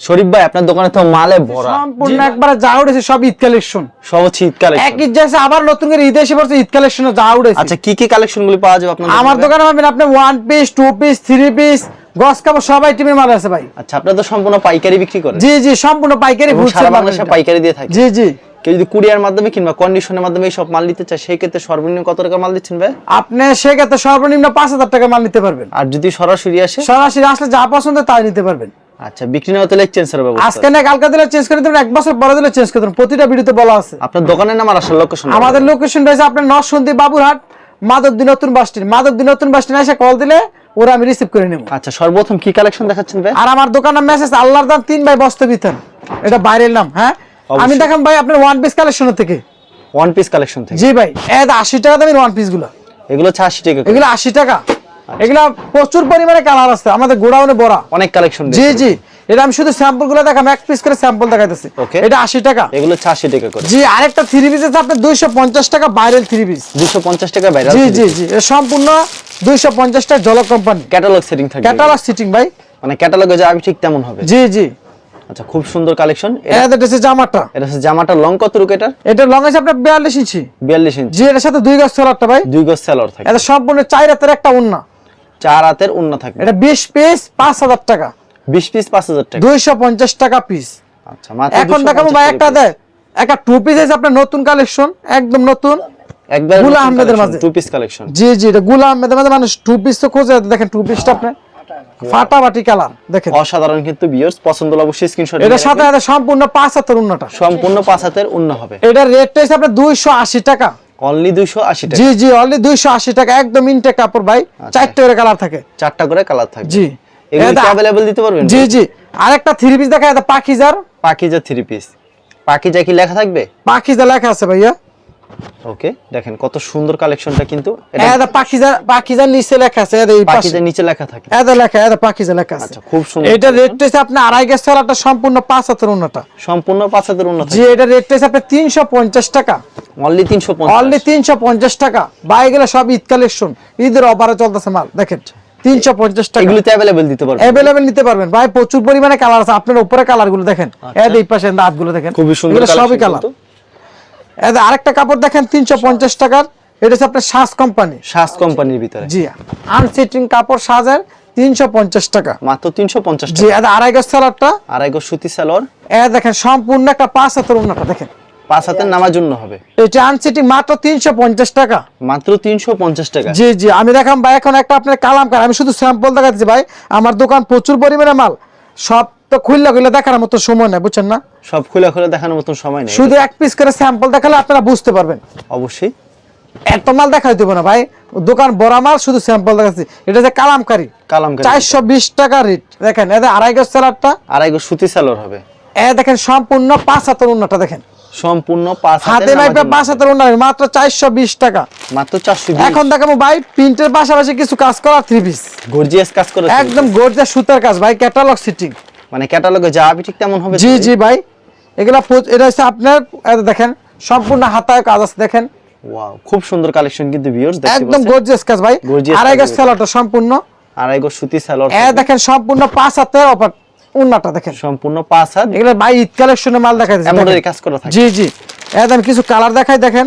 শরীফ ভাই আপনার দোকানে তো মালে ভরা। সম্পূর্ণ একবারে যা উঠেছে সব ঈদ কালেকশন। সব হচ্ছে ঈদ কালেকশন। এক ঈদ যাচ্ছে আবার নতুন করে ঈদ এসে পড়ছে ঈদ কালেকশনে যা উঠেছে। আচ্ছা কি কি কালেকশন গুলি পাওয়া যাবে আপনার আমার দোকানে পাবেন আপনি one piece two piece three piece গস কাপড় সব আইটেমের মাল আছে ভাই। আচ্ছা আপনারা তো সম্পূর্ণ পাইকারি বিক্রি করেন? জি জি সম্পূর্ণ পাইকারি ফুলসেল সারা বাংলাদেশে পাইকারি দিয়ে থাকে? জি জি। কেউ যদি কুরিয়ার মাধ্যমে কিংবা কন্ডিশনের মাধ্যমে সব মাল নিতে চায় সেই ক্ষেত্রে সর্বনিম্ন কত টাকা মাল দিচ্ছেন ভাই? আপনি সেক্ষেত্রে সর্বনিম্ন পাঁচ হাজার টাকা মাল নিতে পারবেন। আর যদি সরাসরি আসে? সরাসরি আসলে যা পছন্দ তাই নিতে পারবেন। আচ্ছা বিক্রি না হতে চেঞ্জের ব্যবস্থা আজকে না কালকে দিলে চেঞ্জ করে দেবেন এক বছর পরে দিলে চেঞ্জ করে দেবেন প্রতিটা ভিডিওতে বলা আছে। আপনার দোকানের নাম আর আসল লোকেশন আমাদের লোকেশন রয়েছে আপনার নরসন্দী বাবুরহাট মাধবদী নতুন বাস স্ট্যান্ড মাধবদী নতুন বাস স্ট্যান্ড এসে কল দিলে ওরা আমি রিসিভ করে নেব। আচ্ছা সর্বপ্রথম কি কালেকশন দেখাচ্ছেন ভাই? আর আমার দোকানের মেসেজ আল্লাহর দাম তিন ভাই বস্তা বিতান এটা বাইরের নাম হ্যাঁ? আমি দেখাম ভাই আপনার ওয়ান পিস কালেকশনের থেকে। ওয়ান পিস কালেকশন থেকে। জি ভাই এদ আশি টাকা দামের ওয়ান পিসগুলো। এগুলো হচ্ছে আশি টাকা এগুলো আশি টাকা। এগুলা প্রচুর পরিমাণে কালার আছে। আমাদের গোডাউনে বড়া। অনেক কালেকশন জি জি। এটা আমি শুধু স্যাম্পলগুলো দেখাম এক পিস করে স্যাম্পল দেখাইতেছি। এটা আশি টাকা। এগুলো হচ্ছে আশি টাকা করে। জি আরেকটা থ্রি পিস আছে আপনার দুইশো পঞ্চাশ টাকা থ্রি পিস পঞ্চাশ টাকা জি জি জি। সম্পূর্ণ দুইশো পঞ্চাশ টাকা জলক কোম্পানি ক্যাটালগ সেটিং থাকবে। ক্যাটালগ সিটিং ভাই। মানে ক্যাটালগে যা আমি ঠিক তেমন হবে। জি জি। আচ্ছা খুব সুন্দর কালেকশন এটা হচ্ছে জামাটা। এটা হচ্ছে জামাটা লং কত রুক এটা এটা লং আছে আপনার বিয়াল্লিশ ইঞ্চি। বিয়াল্লিশ ইঞ্চি। জি এটার সাথে দুই গাছ সোলারটা ভাই। দুই গজ সেলর থাকে। এটা সম্পূর্ণ চার হাতের একটা উন্না চার হাতের উন্না থাকবে। এটা বিশ পিস পাঁচ হাজার টাকা। বিশ পিস পাঁচ হাজার টাকা। দুইশো পঞ্চাশ টাকা পিস আচ্ছা এখন দেখাবো ভাই একটা দেয় একটা টু পিস আছে আপনার নতুন কালেকশন একদম নতুন। একবারগুলা আহমেদের মাঝে। টু পিস কালেকশন জি জি এটা গুলা আহমেদের মাঝে মানুষ টু পিস তো খোঁজে দেখেন টু পিসটা আপনি ফাটাফাটি কালার দেখেন। অসাধারণ কিন্তু ভিউয়ার্স পছন্দ হলে অবশ্যই স্ক্রিনশট এটার সাথে আছে সম্পূর্ণ পাঁচ হাতের উন্নাটা। সম্পূর্ণ পাঁচ হাতের উন্না হবে। এটার রেটটা হচ্ছে আপনার দুইশো আশি টাকা। অনলি দুইশো আশি টাকা। জি জি অনলি দুইশো আশি টাকা একদম ইনটেক কাপড় ভাই। চারটে করে কালার থাকে। চারটা করে কালার থাকে জি। এগুলো এটা- অ্যাভেলেবল দিতে পারবেন? জি জি। আরেকটা থ্রি পিস দেখা যায় পাখিজার পাকিজা থ্রি পিস পাকিজা কি লেখা থাকবে? পাখিজা লেখা আছে ভাইয়া। ওকে দেখেন কত সুন্দর কালেকশনটা কিন্তু। এটা এটা পাখিজা পাখিজার নিচে লেখা আছে এই পাকিজা নিচে লেখা থাকে। এটা লেখা এটা পাখিজা লেখা আছে। আচ্ছা খুব সুন্দর এটা রেটটা হচ্ছে আপনি আড়াই গেছ চালাটা সম্পূর্ণ পাঁচ হাতের উন্নটা সম্পূর্ণ পাঁচ হাতের উন্না জি এটা রেটটা হচ্ছে আপনার তিনশো পঞ্চাশ টাকা। অনলি তিনশো অনলি তিনশো পঞ্চাশ টাকা। বাই গেলে সব ঈদ কালেকশন। ঈদের অফারে চলতেছে মাল দেখেন। তিনশো পঞ্চাশ টাকা। এগুলোতে অ্যাভেলেবল দিতে পারবেন। অ্যাভেলেবেল নিতে পারবেন। ভাই প্রচুর পরিমাণে কালার আছে। আপনার উপরে কালারগুলো দেখেন। এদ এই পাশে দাঁতগুলো দেখেন। আচ্ছা। খুবই সুন্দর সবই কালার আরেকটা কাপড় দেখেন তিনশো পঞ্চাশ টাকার। এটা হচ্ছে আপনার শ্বাস কোম্পানি শ্বাস কোম্পানির ভিতরে। জি আনসিটিং কাপড় সাজের তিনশো পঞ্চাশ টাকা। মাত্র তিনশো পঞ্চাশ জি এদ আড়াই গজ আড়াই গজ সুতি সালোয়ার এ দেখেন সম্পূর্ণ একটা পাঁচ হাতের উন্নটা দেখেন। পাঁচ হাতের নামার জন্য হবে। এটা আনসিটিং মাত্র তিনশো পঞ্চাশ টাকা। মাত্র তিনশো পঞ্চাশ টাকা। জি জি আমি দেখাম ভাই এখন একটা আপনার কালাম কার আমি শুধু স্যাম্পল দেখাচ্ছি ভাই। আমার দোকান প্রচুর পরিমাণে মাল। সব তো খুললে খুললে দেখার মতো সময় নেই বুঝছেন না? সব খুলে খুলে দেখানোর মতন সময় নেই। শুধু এক পিস করে স্যাম্পল দেখালে আপনারা বুঝতে পারবেন। অবশ্যই। এত মাল দেখাই দেবো না ভাই। দোকান বড় মাল শুধু স্যাম্পল দেখাচ্ছি। এটা যে কালামকারি। কালামকারী। চারশো বিশ টাকা রেট দেখেন এদের আড়াই গজ স্যালাডটা আড়াই গজ সুতি সালোয়ার হবে। এ দেখেন সম্পূর্ণ পাঁচ হাতের উন্নটা দেখেন। সম্পূর্ণ পাঁচ হাতে মাইপে পাঁচ হাতের উন্না মাত্র চারশো বিশ টাকা। মাত্র চারশো এখন দেখাবো ভাই প্রিন্টের পাশাপাশি কিছু কাজ করা থ্রি পিস গর্জিয়াস কাজ করে একদম গর্জা সুতার কাজ ভাই ক্যাটালগ সিটিং মানে ক্যাটালগে যা আমি ঠিক তেমন হবে জি জি ভাই। এগুলা এটা হচ্ছে আপনার দেখেন সম্পূর্ণ হাতায় কাজ আছে দেখেন। ওয়াও খুব সুন্দর কালেকশন কিন্তু ভিউয়ার্স দেখতে একদম গর্জিয়াস কাজ ভাই। আড়াই গাছ সম্পূর্ণ। আড়াই গজ সুতি এ দেখেন সম্পূর্ণ পাঁচ হাতের অপার উন্নাটা দেখেন। সম্পূর্ণ পাঁচ হাত। এগুলো ভাই ঈদ কালেকশনে মাল দেখাই এমব্রয়ডারি কাজ করা থাকে। জি জি। একদম কিছু কালার দেখাই দেখেন।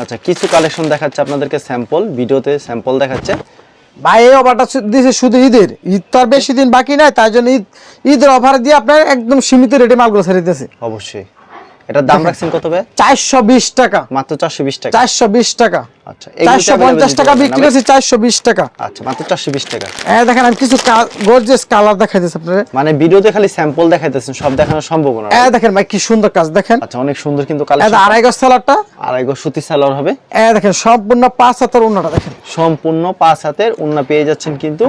আচ্ছা কিছু কালেকশন দেখাচ্ছে আপনাদেরকে স্যাম্পল ভিডিওতে স্যাম্পল দেখাচ্ছে। ভাই, এই অফারটা দিয়েছে শুধু ঈদের। ঈদ তো আর বেশি দিন বাকি নাই, তাই জন্য ঈদ ঈদের অফার দিয়ে আপনার একদম সীমিত রেটে মালগুলো ছেড়ে দিতেছে। অবশ্যই। এটার দাম রাখছেন কত ভাই? চারশো বিশ টাকা। মাত্র চারশো বিশ টাকা। চারশো বিশ টাকা। আচ্ছা এগুলোতে চারশো পঞ্চাশ available টাকা বিক্রি পারবেন না করছি চারশো বিশ টাকা। আচ্ছা মাত্র চারশো বিশ টাকা। এ দেখেন আমি কিছু গর্জেস কালার দেখাই দিচ্ছি আপনার। মানে ভিডিওতে খালি স্যাম্পল দেখাইতেছেন সব দেখানো সম্ভব না। এ দেখেন ভাই কি সুন্দর কাজ দেখেন। আচ্ছা অনেক সুন্দর কিন্তু কালেকশন আড়াই গজ সালারটা আড়াই গজ সুতি সালোয়ার হবে। এ দেখেন সম্পূর্ণ পাঁচ হাতের উন্নাটা দেখেন। সম্পূর্ণ পাঁচ হাতের উন্না পেয়ে যাচ্ছেন কিন্তু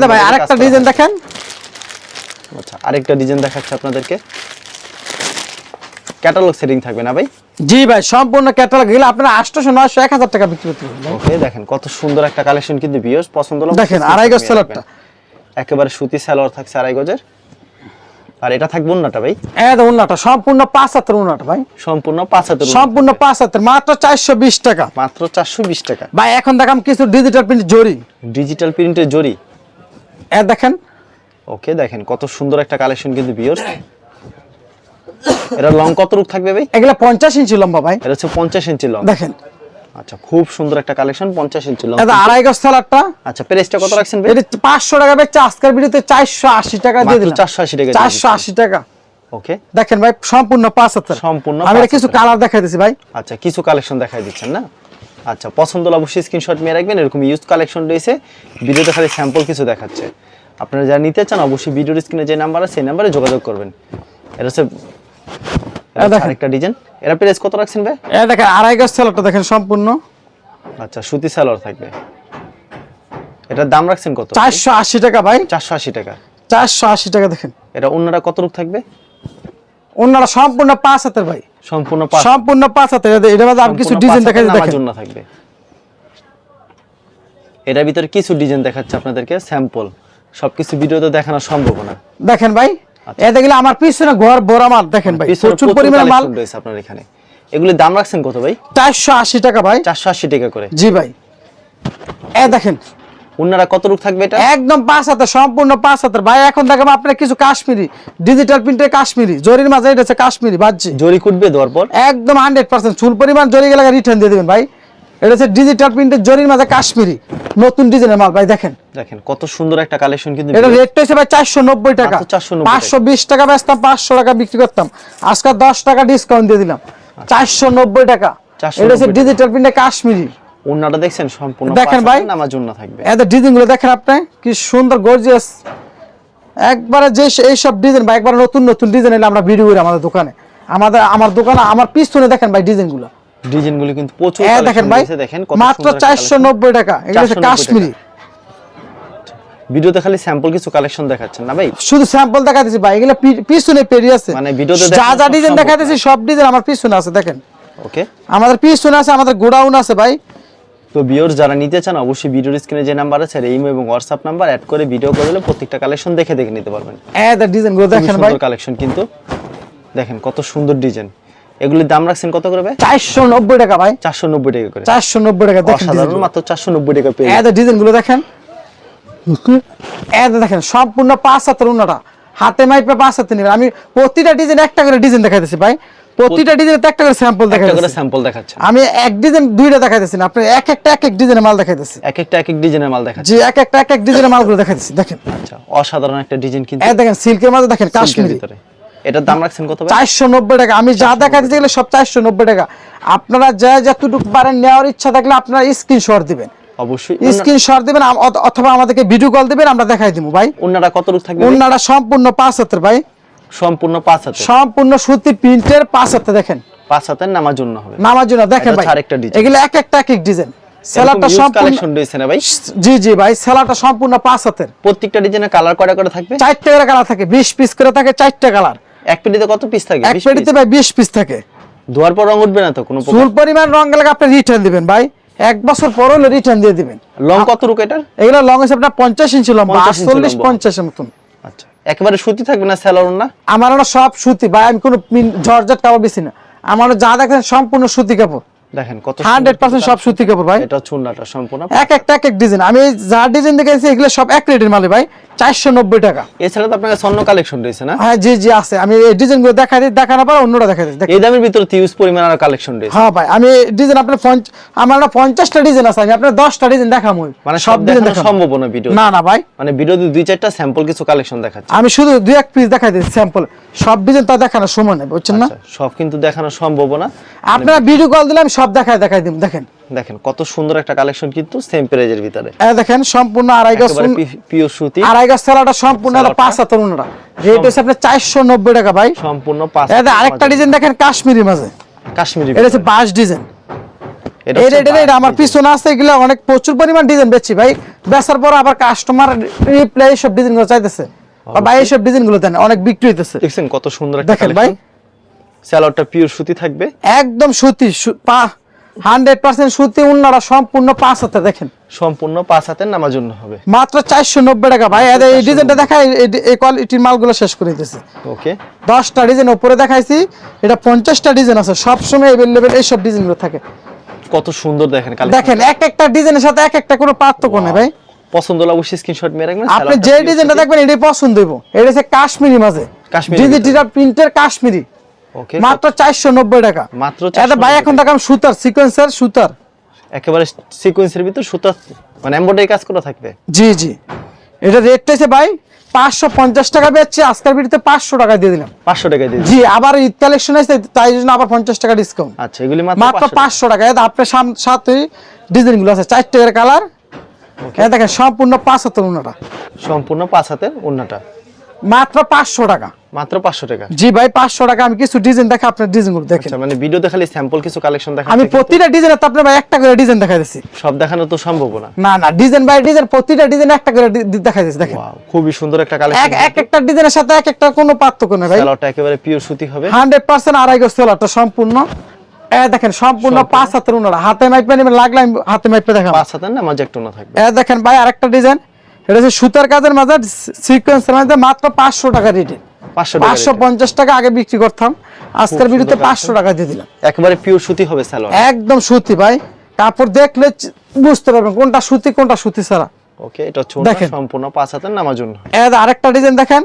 দে ভাই আরেকটা ডিজাইন দেখেন। আচ্ছা আরেকটা ডিজাইন দেখাচ্ছে আপনাদেরকে। ক্যাটালগ সেটিং থাকবে না ভাই? জি ভাই সম্পূর্ণ ক্যাটালগ গেলে আপনারা আটশোশো নয়শো এক হাজার টাকা বিক্রি করতে পারবেন। ওকে দেখেন কত সুন্দর একটা কালেকশন কিন্তু ভিউয়ার্স পছন্দ হলো দেখেন, আড়াই গজ সালোয়ারটা। একেবারে সুতি সালোয়ার থাকছে আড়াই গজের। আর এটা থাকবে উন্নাটা ভাই? দে উন্নাটা সম্পূর্ণ পাঁচ হাতের উন্নাটা ভাই। সম্পূর্ণ পাঁচ হাতের সম্পূর্ণ। পাঁচ হাতের মাত্র চারশো বিশ টাকা। মাত্র চারশো বিশ টাকা। ভাই এখন দেখাম কিছু ডিজিটাল প্রিন্ট জরি। ডিজিটাল প্রিন্টের জরি। এ দেখেন। ওকে দেখেন কত সুন্দর একটা কালেকশন কিন্তু বিয়র এটা লং কত রূপ থাকবে ভাই? এগুলা পঞ্চাশ ইঞ্চি লম্বা ভাই। এটা হচ্ছে পঞ্চাশ ইঞ্চি লং দেখেন। আচ্ছা খুব সুন্দর একটা কালেকশন পঞ্চাশ ইঞ্চি লং এটা আড়াই গজ থালারটা আচ্ছা প্রাইসটা কত রাখছেন ভাই? এটা পাঁচশো টাকা বেচছে আজকের ভিডিওতে চারশো আশি টাকা দিয়ে দিলাম। 480 টাকা দিয়ে চারশো আশি টাকা। ওকে দেখেন ভাই সম্পূর্ণ পাঁচ হাজার সম্পূর্ণ আমি কিছু কালার দেখাই দিছি ভাই। আচ্ছা কিছু কালেকশন দেখাই দিচ্ছেন না? আচ্ছা পছন্দ হলে অবশ্যই স্ক্রিনশট নিয়ে রাখবেন এরকম ইউজ কালেকশন রয়েছে। ভিডিওতে খালি স্যাম্পল কিছু দেখাচ্ছে। আপনারা যারা নিতে চান অবশ্যই ভিডিওর স্ক্রিনে যে নাম্বার আছে সেই নাম্বারে যোগাযোগ করবেন। এটা হচ্ছে এটা হচ্ছে দেখেন। ডিজাইন এটা প্রাইস কত রাখছেন ভাই? এ দেখেন আড়াই গজ থালারটা দেখেন সম্পূর্ণ। আচ্ছা সুতি সালোয়ার থাকবে। এটার দাম রাখছেন কত? চারশো আশি টাকা ভাই। চারশো আশি টাকা। চারশো আশি টাকা দেখেন। এটা অন্যরা কত রূপ থাকবে? অন্যরা সম্পূর্ণ পাঁচ হাতের ভাই। সম্পূর্ণ পাঁচ। সম্পূর্ণ পাঁচ হাতের। এদের- মধ্যে আমি কিছু ডিজাইন পাঁচ দেখাই দেখেন। জন্য থাকবে। এটার ভিতরে কিছু ডিজাইন দেখাচ্ছে আপনাদেরকে স্যাম্পল সবকিছু ভিডিওতে দেখানো সম্ভব না। দেখেন ভাই আচ্ছা। আমার পিছনে ঘর মাল দেখেন ভাই প্রচুর পরিমাণে মাল। রয়েছে আপনার এখানে। এগুলির দাম রাখছেন কত ভাই? চারশো আশি টাকা ভাই। চারশো আশি টাকা করে। জি ভাই। এ দেখেন। অন্যরা কত রূপ থাকবে এটা? একদম পাঁচ হাতের সম্পূর্ণ পাঁচ হাতের। ভাই এখন দেখাবো আপনার কিছু কাশ্মীরি ডিজিটাল প্রিন্টের কাশ্মীরি। জরির মাঝে এটা হচ্ছে কাশ্মীরি বাজছে জরি কুটবে দেওয়ার পর? একদম হান্ড্রেড পার্সেন্ট চুল পরিমাণ জরি গেলে রিটার্ন দিয়ে দেবেন ভাই। এটা হচ্ছে ডিজিটাল প্রিন্টের জরির মাঝে কাশ্মীরি। নতুন ডিজাইনের মাল ভাই দেখেন। দেখেন কত সুন্দর একটা কালেকশন কিন্তু এটা রেটটা হচ্ছে ভাই চারশো নব্বই টাকা। মাত্র 490 পাঁচশো বিশ টাকা বেচতাম পাঁচশো টাকা বিক্রি করতাম। আজকে দশ টাকা ডিসকাউন্ট দিয়ে দিলাম। চারশো নব্বই টাকা। এটা হচ্ছে ডিজিটাল প্রিন্টের কাশ্মীরি। অন্যটা দেখছেন সম্পূর্ণ দেখেন ভাই। নামার জন্য থাকবে। এত ডিজাইনগুলো দেখেন আপনি কি সুন্দর গর্জিয়াস একবারে যে এইসব ডিজাইন বা একবার নতুন নতুন ডিজাইন এলে আমরা ভিডিও করি আমাদের দোকানে। আমাদের আমার দোকানে আমার পিছনে দেখেন ভাই ডিজাইন গুলো ডিজাইনগুলো কিন্তু প্রচুর দেখেন ভাই দেখেন মাত্র সুন্দর একটা চারশো collection। নব্বই টাকা এগুলো হচ্ছে কাশ্মীরি। ভিডিওতে খালি স্যাম্পল কিছু কালেকশন দেখাচ্ছেন না ভাই? শুধু স্যাম্পল দেখাতেছি ভাই এগুলো পিছনে পেরিয়ে আছে। মানে ভিডিওতে যা যা ডিজাইন দেখাতেছি সব ডিজাইন আমার পিছনে আছে দেখেন। ওকে আমাদের পিছনে আছে আমাদের গোডাউন আছে ভাই। তো ভিউয়ার্স যারা নিতে চান অবশ্যই ভিডিওর স্ক্রিনে যে নাম্বার আছে ইমো এবং হোয়াটসঅ্যাপ নাম্বার অ্যাড করে ভিডিও করে দিলে প্রত্যেকটা কালেকশন দেখে দেখে নিতে পারবেন। এদের ডিজাইনগুলো দেখেন ভাই। কালেকশন কিন্তু। দেখেন কত সুন্দর ডিজাইন এগুলির দাম রাখছেন কত করে চারশো নব্বই টাকা ভাই। চারশো নব্বই টাকা করে। চারশো নব্বই টাকা অসাধারণ মাত্র চারশো নব্বই টাকা পেয়ে এদের ডিজাইনগুলো দেখেন। এদের দেখেন সম্পূর্ণ পাঁচ হাতের উন্নটা। হাতে মাইপে পাঁচ হাতে নেবেন। আমি প্রতিটা ডিজাইন একটা করে ডিজাইন দেখাইতেছি ভাই। প্রতিটা ডিজাইন একটা করে স্যাম্পল একটা করে স্যাম্পল দেখাচ্ছে আমি এক ডিজাইন দুইটা দেখাইতেছি না আপনি এক একটা এক এক ডিজাইনের মাল দেখাইতেছি। এক একটা এক এক ডিজাইনের মাল দেখাচ্ছে জি এক একটা এক এক ডিজাইনের মালগুলো দেখাইতেছি দেখেন। আচ্ছা অসাধারণ একটা ডিজাইন কিন্তু এই দেখেন সিল্কের মাঝে দেখেন কাশ্মীরি। ভিতরে। এটার দাম রাখছেন কত ভাই? চারশো নব্বই টাকা। আমি যা গেলে সব চারশো নব্বই টাকা। আপনারা যা যতটুকু পারেন নেওয়ার ইচ্ছা থাকলে আপনারা স্ক্রিনশট দিবেন। অবশ্যই। স্ক্রিনশট দিবেন অথবা আমাদেরকে ভিডিও কল দিবেন আমরা দেখাই দিব ভাই। অন্যরা কত রূপ থাকবে ভাই? সম্পূর্ণ পাঁচ হাতের ভাই। সম্পূর্ণ পাঁচ হাতে সম্পূর্ণ সুতি প্রিন্টের পাঁচ হাতে দেখেন। পাঁচ হাতের নামার জন্য হবে। নামার জন্য দেখেন ভাই। আরেকটা design। এগুলো এক একটা এক এক ডিজাইন সেলারটা সম্পূর্ণ না ভাই? জি জি ভাই সম্পূর্ণ পাঁচ হাতের। প্রত্যেকটা ডিজাইনের কালার কয়টা করে থাকবে? চারটে করে কালার থাকে বিশ পিস করে থাকে চারটে কালার এক পেটিতে কত পিস থাকে? এক পেটিতে ভাই বিশ পিস থাকে। ধোয়ার পর রং উঠবে না তো কোনো চুল পরিমাণ রং গেলে আপনি রিটার্ন দিবেন ভাই। এক বছর পর হলে রিটার্ন দিয়ে দিবেন। লং কত রুক এটা এগুলো লং হিসেবে আপনার পঞ্চাশ ইঞ্চি লম্বা 50 পঞ্চাশ আটচল্লিশ মতন। আচ্ছা। একেবারে সুতি থাকবে না স্যালোর না? আমার সব সুতি ভাই আমি কোনো জর্জেট কাপড় বেশি না। আমার যা দেখেন সম্পূর্ণ সুতি কাপড়। দেখেন কত হান্ড্রেড পার্সেন্ট সব সুতি কাপড় ভাই। এটা চুন্নাটা সম্পূর্ণ। এক একটা এক এক ডিজাইন আমি যা ডিজাইন দেখেছি এগুলো সব এক রেটের মালে ভাই। চারশো নব্বই টাকা। এছাড়া তো আপনার কাছে কালেকশন রয়েছে না? হ্যাঁ জি জি আছে। আমি এই ডিজাইন দেখাই দিই দেখানোর পর অন্যটা দেখাই দিই। এই দামের ভিতরে হিউজ পরিমাণ আর কালেকশন রয়েছে। হ্যাঁ ভাই। আমি ডিজাইন আপনার আমার না পঞ্চাশটা ডিজাইন আছে আমি আপনার দশটা ডিজাইন দেখাবো। মানে সব ডিজাইন সম্ভব না ভিডিও না না ভাই। মানে ভিডিওতে দুই চারটা স্যাম্পল কিছু কালেকশন দেখাচ্ছে। আমি শুধু দুই এক পিস দেখাই দিই স্যাম্পল সব ডিজাইন তা দেখানো সময় নেই বুঝছেন না? আচ্ছা, সব কিন্তু দেখানো সম্ভব না। আপনারা ভিডিও কল দিলে আমি সব দেখাই দেখাই দিব দেখেন। দেখেন কত সুন্দর একটা কালেকশন কিন্তু সেম প্রাইজের ভিতরে। দেখেন সম্পূর্ণ আড়াই গজ একেবারে পিওর সুতি। আড়াই গজ সেলাটা সম্পূর্ণ পাঁচ হাতের উন্নটা রেট হচ্ছে আপনার চারশো নব্বই টাকা ভাই। সম্পূর্ণ পাঁচ আরেকটা ডিজাইন দেখেন কাশ্মীরি মাঝে। কাশ্মীরি এটা হচ্ছে বাস ডিজাইন এটা আমার পিছনে আছে এগুলো অনেক প্রচুর পরিমাণ ডিজাইন বেচছি ভাই। বেচার পর আবার কাস্টমার রিপ্লাই এইসব ডিজাইনগুলো চাইতেছে। ভাই এইসব ডিজাইনগুলো দেন অনেক বিক্রি হইতেছে। দেখছেন কত সুন্দর দেখেন ভাই কালেকশন স্যালোয়ারটা পিওর সুতি থাকবে? একদম সুতি পা হান্ড্রেড পার্সেন্ট সুতি উন্নারা সম্পূর্ণ পাঁচ হাতে দেখেন। সম্পূর্ণ পাঁচ হাতের নামার জন্য হবে। মাত্র চারশো নব্বই টাকা ভাই এই ডিজাইনটা দেখাই এই- কোয়ালিটির মালগুলো শেষ করে দিতেছে। ওকে দশটা ডিজাইন উপরে দেখাইছি এটা পঞ্চাশটা ডিজাইন আছে সবসময় অ্যাভেলেবেল এইসব ডিজাইনগুলো থাকে। কত সুন্দর দেখেন দেখেন এক একটা ডিজাইনের সাথে এক একটা কোনো পার্থক্য নেই ভাই। পছন্দ হলে অবশ্যই স্ক্রিনশট মেরে রাখবেন আপনি যে ডিজাইনটা দেখবেন এটাই পছন্দ হইব। এটা হচ্ছে কাশ্মীরি মাঝে। কাশ্মীরি ডিজিটাল প্রিন্টের কাশ্মীরি। মাত্র চারশো নব্বই টাকা। মাত্র এটা ভাই এখন দেখাম সুতার সিকোয়েন্সার সুতার। একেবারে সিকোয়েন্সের ভিতর সুতা মানে এমব্রয়ডারি কাজ করা থাকবে? জি জি। এটা রেটটা হচ্ছে ভাই পাঁচশো পঞ্চাশ টাকা বেচছে আজকের ভিডিওতে পাঁচশো টাকা দিয়ে দিলাম। পাঁচশো টাকা দিয়ে জি আবার ঈদ কালেকশন আছে তাই জন্য আবার পঞ্চাশ টাকা ডিসকাউন্ট আচ্ছা এগুলি মাত্র মাত্র 500 টাকা। পাঁচশো টাকা। এটা আপনার সাথে ডিজাইনগুলো আছে চারটে করে কালার এটা দেখেন সম্পূর্ণ পাঁচ হাতের উন্নটা সম্পূর্ণ পাঁচ হাতের ওন্নাটা মাত্র পাঁচশো টাকা। মাত্র পাঁচশো টাকা? জি ভাই পাঁচশো টাকা। আমি কিছু ডিজাইন দেখা আপনার ডিজাইনগুলো দেখেন। আচ্ছা মানে ভিডিওতে খালি স্যাম্পল কিছু কালেকশন দেখা আমি প্রতিটা ডিজাইনে তো আপনার ভাই একটা করে ডিজাইন দেখাই দিচ্ছি সব দেখানো তো সম্ভব না। না না ডিজাইন বাই ডিজাইন প্রতিটা ডিজাইন একটা করে ডি- দিচ্ছি দেখেন। খুবই সুন্দর একটা কালেকশন এক একটা ডিজাইনের সাথে এক একটা কোনো পার্থক্য নেই ভাই। একেবারে পিওর সুতি হবে। হান্ড্রেড পার্সেন্ট আড়াই গজ সেলারটা সম্পূর্ণ। এ দেখেন সম্পূর্ণ পাঁচ হাতের উনারা। হাতে মাইপে নেবেন লাগলে আমি হাতে মাইপে দেখাবো। পাঁচ হাতের না মাঝে একটু না থাকবে। এ দেখেন ভাই আরেকটা ডিজাইন এটা হচ্ছে সুতার কাজের মাঝে সিকোয়েন্সের মাঝে মাত্র পাঁচশো টাকা রেটে পাঁচশো পঞ্চাশ টাকা আগে বিক্রি করতাম আজকের ভিডিওতে পাঁচশো টাকা দিয়ে দিলাম। একেবারে পিওর সুতি হবে সালোয়ার একদম সুতি ভাই। কাপড় দেখলে বুঝতে পারবেন কোনটা সুতি কোনটা সুতি ছাড়া। ওকে এটা দেখেন। সম্পূর্ণ পাঁচ হাতের নামার জন্য এ আরেকটা ডিজাইন দেখেন।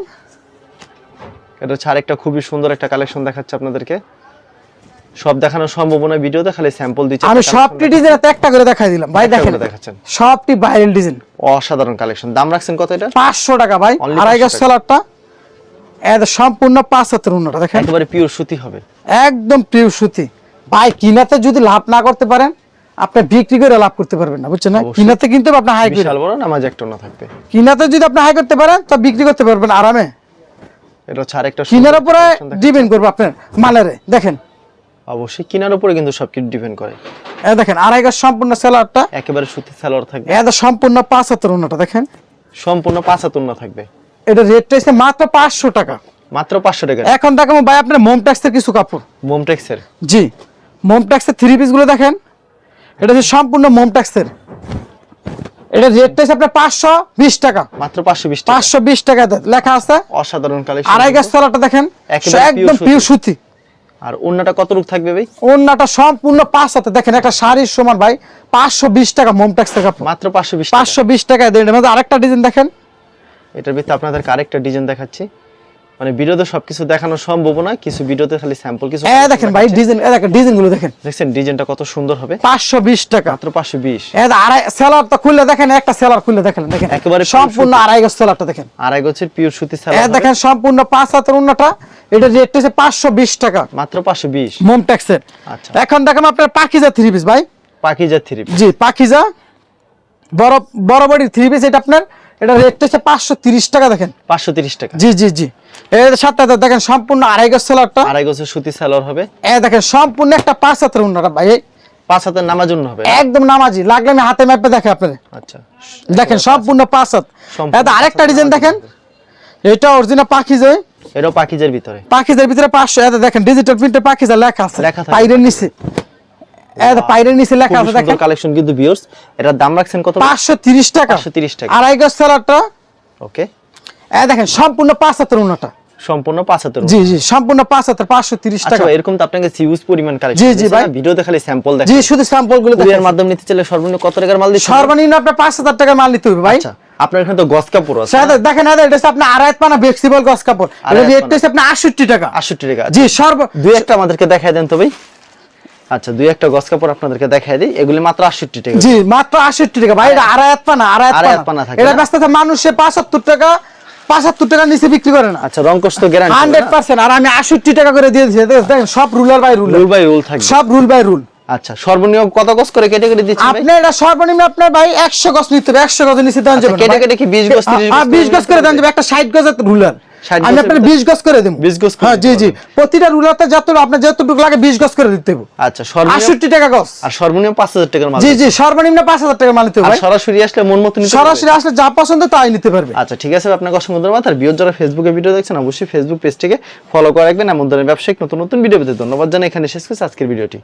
এটা হচ্ছে আরেকটা খুবই সুন্দর একটা কালেকশন দেখাচ্ছে আপনাদেরকে। সব দেখানোর সম্ভাবনা ভিডিওতে খালি স্যাম্পল দিচ্ছে। আমি একটা সবটি ডিজাইন একটা করে দেখাই দিলাম। ভাই দেখেন। সবটি ভাইরাল ডিজাইন অসাধারণ কালেকশন দাম রাখছেন কত এটা পাঁচশো টাকা ভাই। আড়াই 500 গাছ সেলারটা এদ সম্পূর্ণ পাঁচ হাতের উন্নটা দেখেন। একেবারে পিওর সুতি হবে। একদম প্রিয় সুতি। ভাই কিনাতে যদি লাভ না করতে পারেন আপনি বিক্রি করে লাভ করতে পারবেন না বুঝছেন না? কিনাতে কিন্তু আপনি হাই করে। বিশাল বড় নামাজ একটা না থাকবে? কিনাতে যদি আপনি হাই করতে পারেন তা বিক্রি করতে পারবেন আরামে। এটা হচ্ছে আরেকটা কিনার উপরে ডিপেন্ড করবে আপনার মালারে। দেখেন অবশ্যই কিনার উপরে কিন্তু সবকিছু ডিপেন্ড করে। এ দেখেন আড়াই গাছ সম্পূর্ণ সেলারটা একেবারে সুতি সালোয়ার থাকবে। এদ সম্পূর্ণ পাঁচ হাতের উন্নটা দেখেন। সম্পূর্ণ পাঁচ হাত না থাকবে। এটা রেটটা হচ্ছে মাত্র পাঁচশো টাকা। মাত্র পাঁচশো টাকা। এখন দেখাবো ভাই আপনার মোমট্যাক্সের কিছু কাপড়। মোমটেক্সের জি মোমট্যাক্সের থ্রি পিসগুলো দেখেন। এটা হচ্ছে সম্পূর্ণ মোমট্যাক্সের এটা রেটটা হচ্ছে আপনার পাঁচশো বিশ টাকা। মাত্র পাঁচশো বিশ পাঁচশো বিশ টাকা লেখা আছে। অসাধারণ কালেকশন আড়াই গাছ তলাটা দেখেন। একদম পিউ সুতি। আর অন্যটা কত রূপ থাকবে ভাই? অন্যটা সম্পূর্ণ পাঁচ হাতে। দেখেন একটা শাড়ির সমান ভাই পাঁচশো বিশ টাকা মোমট্যাক্সের কাপড়। মাত্র পাঁচশো বিশ পাঁচশো বিশ টাকা আরেকটা ডিজাইন দেখেন। এটার ভিতরে আপনাদেরকে আরেকটা ডিজাইন দেখাচ্ছি। মানে ভিডিওতে সবকিছু দেখানো সম্ভব না কিছু ভিডিওতে খালি স্যাম্পল কিছু এ দেখেন ভাই ডিজাইন এ দেখেন ডিজাইনগুলো দেখেন। দেখছেন ডিজাইনটা কত সুন্দর হবে? পাঁচশো বিশ টাকা। মাত্র পাঁচশো বিশ। এ আড়াই সেলার তো খুললে দেখেন একটা সেলার খুললে দেখেন দেখেন। একেবারে সম্পূর্ণ আড়াই গাছ সেলারটা দেখেন। আড়াই গোছের পিওর সুতি এ সালোয়ার দেখেন সম্পূর্ণ পাঁচ হাতের উন্নটা এটা রেট হচ্ছে পাঁচশো বিশ টাকা। মাত্র পাঁচশো বিশ। মোমট্যাক্সের আচ্ছা। এখন দেখেন আপনার পাখিজা থ্রি পিস ভাই। পাকিজা থ্রি জি পাখিজা বড় বড় বড়ি থ্রি পিস এটা আপনার এটা রেট হচ্ছে পাঁচশো তিরিশ টাকা দেখেন। পাঁচশো তিরিশ টাকা। জি জি জি। এর সাথে দেখেন সম্পূর্ণ আড়াই গজ সেলারটা আড়াই গোছের সুতি সালোয়ার হবে। এ দেখেন সম্পূর্ণ একটা পাঁচ হাতের উন্নটা ভাই পাঁচ হাতের নামার জন্য হবে। একদম নামাজি লাগলে আমি হাতে মাপে দেখে আপনার আচ্ছা। দেখেন সম্পূর্ণ পাঁচ হাত। এটা আরেকটা ডিজাইন দেখেন। এটা অরিজিনাল পাখি পাখিজা। এটাও পাকিজার ভিতরে। পাখিজার ভিতরে পাঁচশো এটা দেখেন ডিজিটাল প্রিন্টে পাখিজা লেখা আছে। লেখা থাকে। পাইরের নিচে। এটা পাইরের নিচে লেখা আছে দেখেন। কালেকশন কিন্তু ভিউয়ার্স এটার দাম রাখছেন কত? পাঁচশো তিরিশ টাকা। 530 টাকা। আড়াই গজ সেলারটা। ওকে। এ দেখেন সম্পূর্ণ পাঁচ হাতের উন্নটা সম্পূর্ণ পাঁচ হাতের জি জি সম্পূর্ণ পাঁচ হাতের পাঁচশো তিরিশ আচ্ছা টাকা। এরকম তো আপনাকে হিউজ পরিমাণ কালেকশন জি, জি, ভাই। ভিডিওতে খালি স্যাম্পল জি শুধু স্যাম্পলগুলো দেখেন মাধ্যমে নিতে চাইলে সর্বনিম্ন কত টাকার মাল দিচ্ছেন সর্বনিম্ন আপনার পাঁচ হাজার টাকা মাল নিতে হবে ভাই। আচ্ছা। আপনার এখানে তো গস কাপড় আছে। দেখেন এটা এটা হচ্ছে আপনার আড়াই পানা ফ্লেক্সিবল গস কাপড়। এটা রেট হচ্ছে আপনার আটষট্টি টাকা। আটষট্টি টাকা জি সর্ব দুই একটা আমাদেরকে দেখায় দেন তো ভাই। আচ্ছা দুই একটা গস কাপড় আপনাদেরকে দেখায় দিই। এগুলি মাত্র আটষট্টি টাকা। জি মাত্র আটষট্টি টাকা। ভাই এটা আড়াই পানা আড়াই পানা। থাকে এটা না? ব্যস্ত মানুষে পাঁচাত্তর টাকা পাঁচাত্তর টাকা নিচে বিক্রি করে না। আচ্ছা গ্যারান্টি হান্ড্রেড পার্সেন্ট আর আমি টাকা করে দিয়ে দিচ্ছি দেখেন সব ruler by rule rule by rule থাকবে। সব রুল বাই রুল আচ্ছা সর্বনিম্ন কত করে কেটে কেটে দিচ্ছেন ভাই? আপনি এটা সর্বনিম্ন আপনার ভাই একশো গজ নিতে হবে একশো গজ নিচে দেওয়া আচ্ছা, যাবে কেটে কেটে কি 20 গজ, 30 গজ আ- আ, 20 গজ করে যাবে একটা ষাট গজের রুলার। আমি গজের আপনার ভিতরে? বিশ গজ করে দেবো। 20 গজ হ্যাঁ জি জি। প্রতিটা রুলারতে যত আপনার যতটুকু লাগে বিশ গজ করে দিতে হবে। আচ্ছা সর্বনিম্ন আটষট্টি টাকা গজ। আর সর্বনিম্ন পাঁচ হাজার টাকার মাল জি জি সর্বনিম্ন পাঁচ হাজার টাকা মাল নিতে হবে আর সরাসরি আসলে মন মতো নিতে সরাসরি আসলে যা পছন্দ তাই নিতে পারবে। আচ্ছা ঠিক আছে আপনাকে অসংখ্য ধন্যবাদ। আর বিয়োর যারা ফেসবুকে ভিডিও দেখছেন অবশ্যই ফেসবুক পেজটিকে ফলো করে রাখবেন। এমন ধরনের ব্যবসায়িক নতুন নতুন ভিডিও পেতে ধন্যবাদ জানাই। এখানে শেষ করছি আজকের ভিডিওটি